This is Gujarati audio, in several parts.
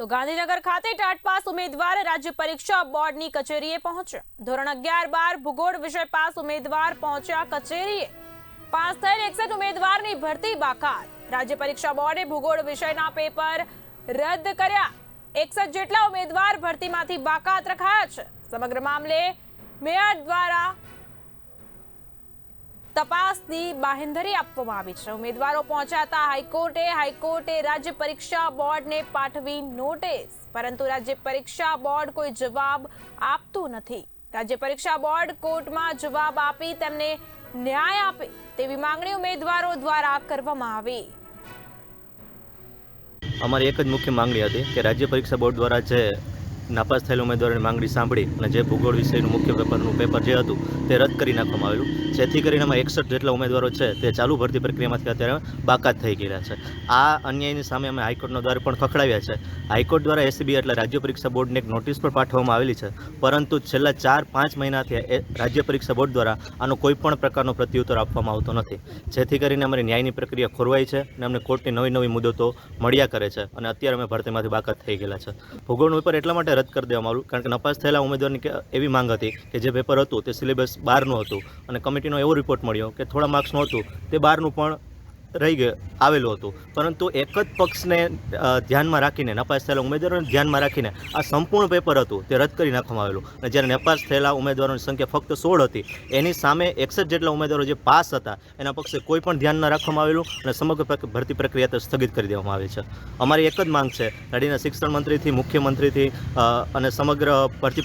તો ગાંધીનગર ખાતે ટાટ પાસ ઉમેદવાર રાજ્ય પરીક્ષા બોર્ડની કચેરીએ પહોંચ્યા. ધોરણ અગિયાર બાર ભૂગોળ વિષય પાસ ઉમેદવાર પહોંચ્યા કચેરીએ. પાસ થયેલ એકસઠ ઉમેદવારની ભરતી બાકાત. રાજ્ય પરીક્ષા બોર્ડે ભૂગોળ વિષયના પેપર રદ કર્યા. એકસઠ જેટલા ઉમેદવાર ભરતીમાંથી બાકાત રખાયા છે. સમગ્ર મામલે મેયર દ્વારા તપાસની બાહેંધરી આપવામાં આવી છે. ઉમેદવારો પહોંચાતા હાઈકોર્ટે હાઈકોર્ટે રાજ્ય પરીક્ષા બોર્ડને પાઠવી નોટિસ. પરંતુ રાજ્ય પરીક્ષા બોર્ડ કોઈ જવાબ આપતું નથી. રાજ્ય પરીક્ષા બોર્ડ કોર્ટમાં જવાબ આપી તેમને ન્યાય આપે તેવી માંગણી ઉમેદવારો દ્વારા કરવામાં આવી. અમારી એક જ મુખ્ય માંગણી હતી કે રાજ્ય પરીક્ષા બોર્ડ દ્વારા જે નાપાસ થયેલ ઉમેદવારોની માંગણી સાંભળી અને જે ભૂગોળ વિષયનું મુખ્ય પેપરનું પેપર જે હતું તે રદ કરી નાખવામાં આવેલું જેથી કરીને આમાં એકસઠ જેટલા ઉમેદવારો છે તે ચાલુ ભરતી પ્રક્રિયામાંથી અત્યારે બાકાત થઈ ગયેલા છે. આ અન્યાયની સામે અમે હાઈકોર્ટનો દ્વારા પણ ખખડાવ્યા છે. હાઈકોર્ટ દ્વારા એસીબી એટલે રાજ્ય પરીક્ષા બોર્ડને એક નોટિસ પણ પાઠવવામાં આવેલી છે. પરંતુ છેલ્લા ચાર, પાંચ મહિનાથી એ રાજ્ય પરીક્ષા બોર્ડ દ્વારા આનો કોઈ પણ પ્રકારનો પ્રત્યુત્તર આપવામાં આવતો નથી. જેથી કરીને અમારી ન્યાયની પ્રક્રિયા ખોરવાઈ છે અને અમને કોર્ટની નવી નવી મુદતો મળ્યા કરે છે. અને અત્યારે અમે ભરતીમાંથી બાકાત થઈ ગયેલા છે. ભૂગોળનું પેપર એટલા માટે રદ કરી દેવામાં આવ્યું. કારણ કે નપાસ થયેલા ઉમેદવારની એવી માંગ હતી કે જે પેપર હતું તે સિલેબસ બારનું હતું. અને કમિટીનો એવો રિપોર્ટ મળ્યો કે થોડા માર્ક્સનું હતું તે બારનું પણ રહી ગયો, આવેલું હતું. પરંતુ એક જ પક્ષને ધ્યાનમાં રાખીને, નપાસ થયેલા ઉમેદવારોને ધ્યાનમાં રાખીને આ સંપૂર્ણ પેપર હતું, તે રદ કરી નાખવામાં આવેલું. અને જ્યારે નપાસ થયેલા ઉમેદવારોની સંખ્યા ફક્ત સોળ હતી, એની સામે એકસઠ જેટલા ઉમેદવારો જે પાસ હતા, એના પક્ષે કોઈ પણ ધ્યાન ન રાખવામાં આવેલું અને સમગ્ર ભરતી પ્રક્રિયા તો સ્થગિત કરી દેવામાં આવી છે. અમારી એક જ માંગ છે, ગાડીના શિક્ષણ મંત્રીથી, મુખ્યમંત્રીથી અને સમગ્ર ભરતી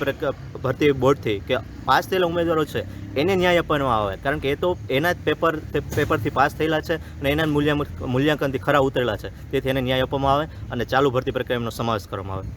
ભરતી બોર્ડથી કે પાસ થયેલા ઉમેદવારો છે એને ન્યાય આપવામાં આવે. કારણ કે એ તો એના જ પેપર પેપરથી પાસ થયેલા છે અને એના મૂલ્ય મૂલ્યાંકનથી ખરા ઉતરેલા છે. તેથી એને ન્યાય આપવામાં આવે અને ચાલુ ભરતી પ્રક્રિયાનો સમાવેશ કરવામાં આવે.